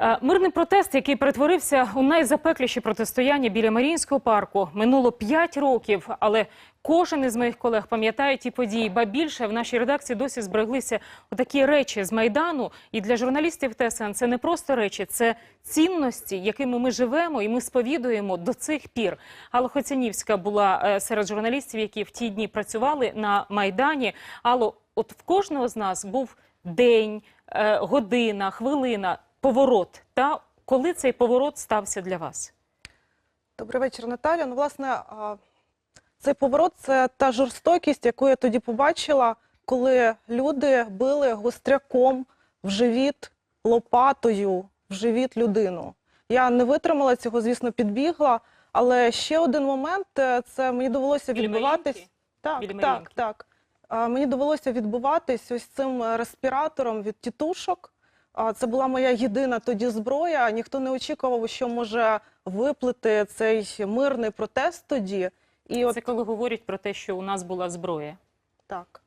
Е, Мирний протест, який перетворився у найзапекліші протистояння біля Маріїнського парку, минуло 5 років, але кожен із моїх колег пам'ятає ті події. Ба більше в нашій редакції досі збереглися такі речі з майдану. І для журналістів ТСН це не просто речі, це цінності, якими ми живемо і ми сповідуємо до цих пір. Алла Хоцянівська була е, серед журналістів, які в ті дні працювали на майдані. Алло, от в кожного з нас був день, е, година, хвилина, поворот. Та коли цей поворот стався для вас? Добрий вечір, Наталя. Ну, власне, цей поворот це та жорстокість, яку я тоді побачила, коли люди били гостряком в живіт лопатою в живіт людину. Я не витримала цього, звісно, підбігла. Але ще один момент е, це мені довелося. Маріїнки? Так, Біля так, так. Мені довелося відбуватись ось цим е, респіратором від тітушок. Це була моя єдина тоді зброя. Ніхто не очікував, що може виплити цей мирний протест тоді. І от Це коли говорять про те, що у нас була зброя. так.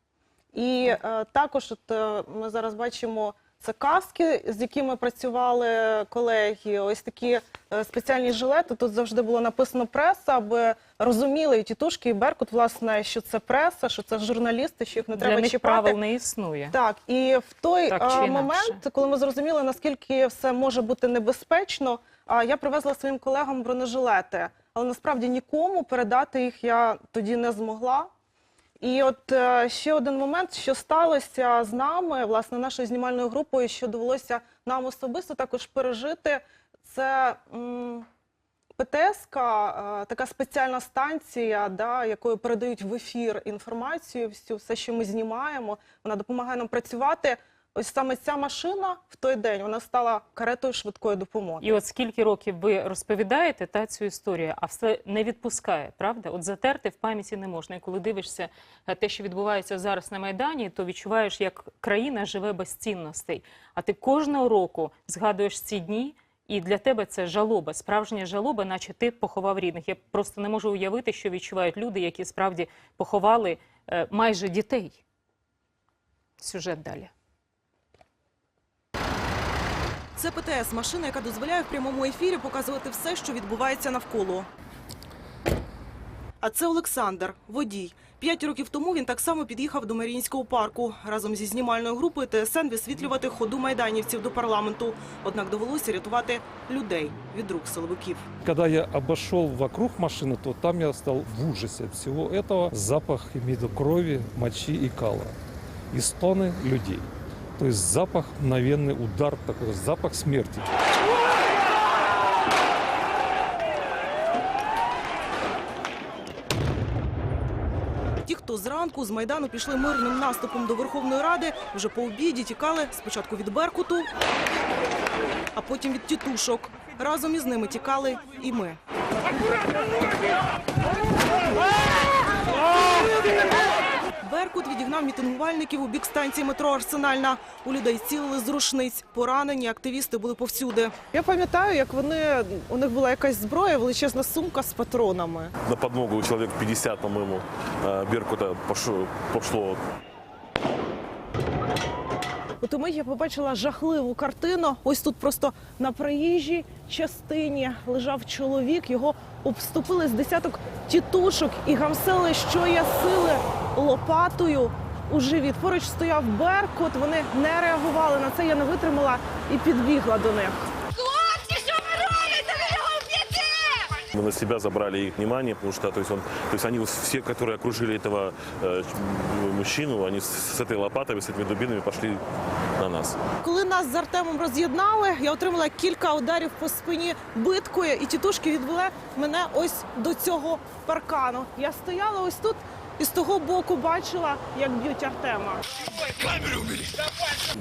І е, також от, е, ми зараз бачимо це каски, з якими працювали колеги. Ось такі е, спеціальні жилети. Тут завжди було написано преса, аби розуміли і тітушки, і Беркут, власне, що це преса, що це журналісти, що їх не Для треба них чіпати. правил не існує. Так, і в той Так інакше. момент, коли ми зрозуміли, наскільки все може бути небезпечно, я привезла своїм колегам бронежилети, але насправді нікому передати їх я тоді не змогла. І от е, ще один момент, що сталося з нами, власне, нашою знімальною групою, що довелося нам особисто також пережити, це м, ПТСК, е, така спеціальна станція, да, якою передають в ефір інформацію, всю, все, що ми знімаємо. Вона допомагає нам працювати. Ось саме ця машина в той день вона стала каретою швидкої допомоги. І от скільки років ви розповідаєте та цю історію, а все не відпускає, правда? От затерти в пам'яті не можна. І коли дивишся е, те, що відбувається зараз на майдані, то відчуваєш, як країна живе без цінностей. А ти кожного року згадуєш ці дні. І для тебе це жалоба, справжня жалоба, наче ти поховав рідних. Я просто не можу уявити, що відчувають люди, які справді поховали е, майже дітей. Сюжет далі. Це ПТС машина, яка дозволяє в прямому ефірі показувати все, що відбувається навколо. А це Олександр, водій. П'ять років тому він так само під'їхав до Маріїнського парку. Разом зі знімальною групою ТСН висвітлювати ходу майданівців до парламенту. Однак довелося рятувати людей від рук силовиків. Когда я обошел вокруг машины, то там я стал в ужасе от всего этого. Запах имеет крови, мочи и кала. И стоны людей. То есть запах, мгновенный удар, такой запах смерти. Ті, хто зранку з майдану пішли мирним наступом до Верховної Ради, вже по обіді тікали спочатку від Беркуту, а потім від тітушок. Разом із ними тікали і ми. Беркут відігнав мітингувальників у бік станції метро Арсенальна. У людей цілили з рушниць. Поранені активісти були повсюди. Я пам'ятаю, як вони у них була якась зброя, величезна сумка з патронами. На подмогу чоловік 50, по-моєму, э, Беркута пошло, От умить я побачила жахливу картину. Ось тут просто на проїжджій частині лежав чоловік. Його обступили з десяток тітушок і гамсели, що я сили лопатою у живіт. Поруч стояв Беркут. Вони не реагували на це. Я не витримала і підбігла до них. Мы на себя забрали их внимание, потому что то есть он, то есть они вот все, которые окружили этого э, мужчину, они с, с этой лопатой, с этими дубинами пошли на нас. Коли нас з Артемом роз'єднали, я отримала кілька ударів по спині биткою, і тітушки відвели мене ось до цього паркану. Я стояла ось тут і з того боку бачила, як б'ють Артема.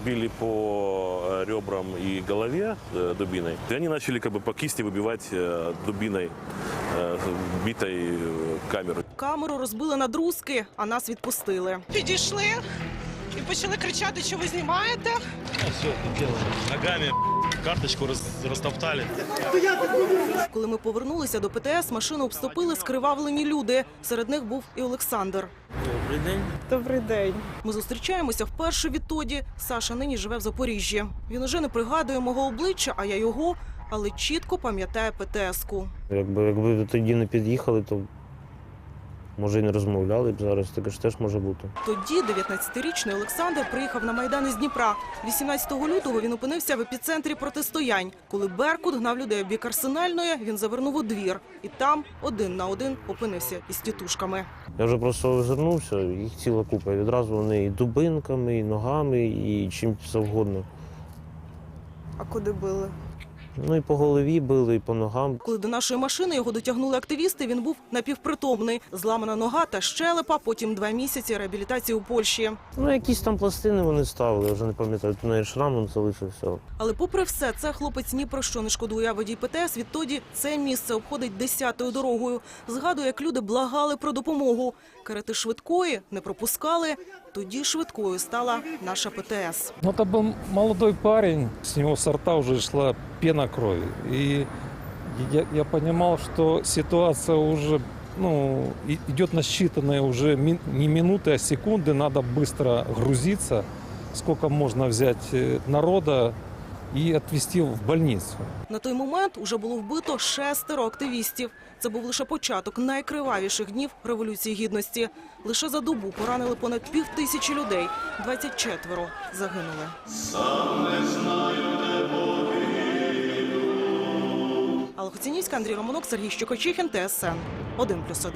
Били по э, ребрам и голове э, дубиной. И они начали как бы по кисти выбивать э, дубиной э, битой э, камеру. Камеру розбили на друзки, а нас відпустили. Підійшли і почали кричати, що ви знімаєте. Все это дело. Ногами карточку раз, растоптали. Коли ми повернулися до ПТС, машину обступили скривавлені люди. Серед них був і Олександр. Добрий день. Добрий день. Ми зустрічаємося вперше відтоді. Саша нині живе в Запоріжжі. Він уже не пригадує мого обличчя, а я його, але чітко пам'ятає ПТС-ку. Якби, якби тоді не під'їхали, то може і не розмовляли б зараз, таке ж теж може бути. Тоді 19-річний Олександр приїхав на Майдан із Дніпра. 18 лютого він опинився в епіцентрі протистоянь. Коли Беркут гнав людей в бік арсенальної, він завернув у двір. І там один на один опинився із тітушками. Я вже просто озирнувся, їх ціла купа. І відразу вони і дубинками, і ногами, і чим завгодно. А куди били? Ну і по голові били, і по ногам. Коли до нашої машини його дотягнули активісти, він був напівпритомний. Зламана нога та щелепа, потім два місяці реабілітації у Польщі. Ну, якісь там пластини вони ставили, я вже не пам'ятаю, то навіть шрам он залишився. Але попри все, це хлопець ні про що не шкодує. А водій ПТС відтоді це місце обходить десятою дорогою. Згадує, як люди благали про допомогу. Карети швидкої не пропускали. Тоді швидкою стала наша ПТС. Ну, это был молодой парень, с него со рта уже шла пена крови. И я, я понимал, что ситуация уже ну, и- идет на считанные уже ми- не минуты, а секунды. Надо быстро грузиться, сколько можно взять э, народа и отвезти в больницу. На той момент уже було вбито шестеро активістів. Це був лише початок найкривавіших днів Революції Гідності. Лише за добу поранили понад пів тисячі людей. 24 загинули. Алла Хоцінівська, Андрій Романок, Сергій Щукочихін, ТСН 1+,1.